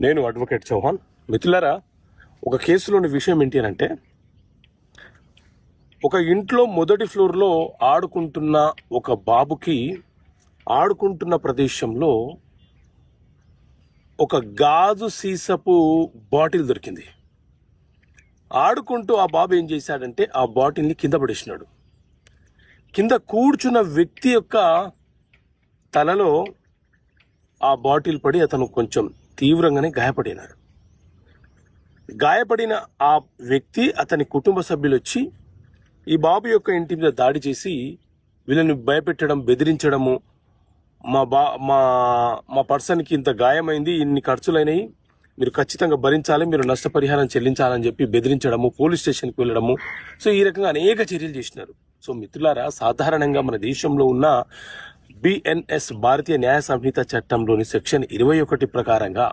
నేను అడ్వకేట్ చౌహాన్. మిత్రులారా ఒక కేసులోని విషయం ఏంటి అని అంటే ఒక ఇంట్లో మొదటి ఫ్లోర్లో ఆడుకుంటున్న ఒక బాబుకి ఆడుకుంటున్న ప్రదేశంలో ఒక గాజు సీసపు బాటిల్ దొరికింది. ఆడుకుంటూ ఆ బాబు ఏం చేశాడంటే ఆ బాటిల్ని కింద పడేసినాడు. కింద కూర్చున్న వ్యక్తి యొక్క తలలో ఆ బాటిల్ పడి అతను కొంచెం తీవ్రంగానే గాయపడినాడు గాయపడిన ఆ వ్యక్తి అతని కుటుంబ సభ్యులు వచ్చి ఈ బాబు యొక్క ఇంటి మీద దాడి చేసి వీళ్ళని భయపెట్టడం బెదిరించడము మా బా మా మా పర్సన్కి ఇంత గాయమైంది ఇన్ని ఖర్చులైనవి మీరు ఖచ్చితంగా భరించాలి మీరు నష్టపరిహారం చెల్లించాలని చెప్పి బెదిరించడము పోలీస్ స్టేషన్కి వెళ్ళడము. సో ఈ రకంగా అనేక చర్యలు చేసినారు. సో మిత్రులారా సాధారణంగా మన దేశంలో ఉన్న బిఎన్ఎస్ భారతీయ న్యాయ సంహిత చట్టంలోని సెక్షన్ ఇరవై ఒకటి ప్రకారంగా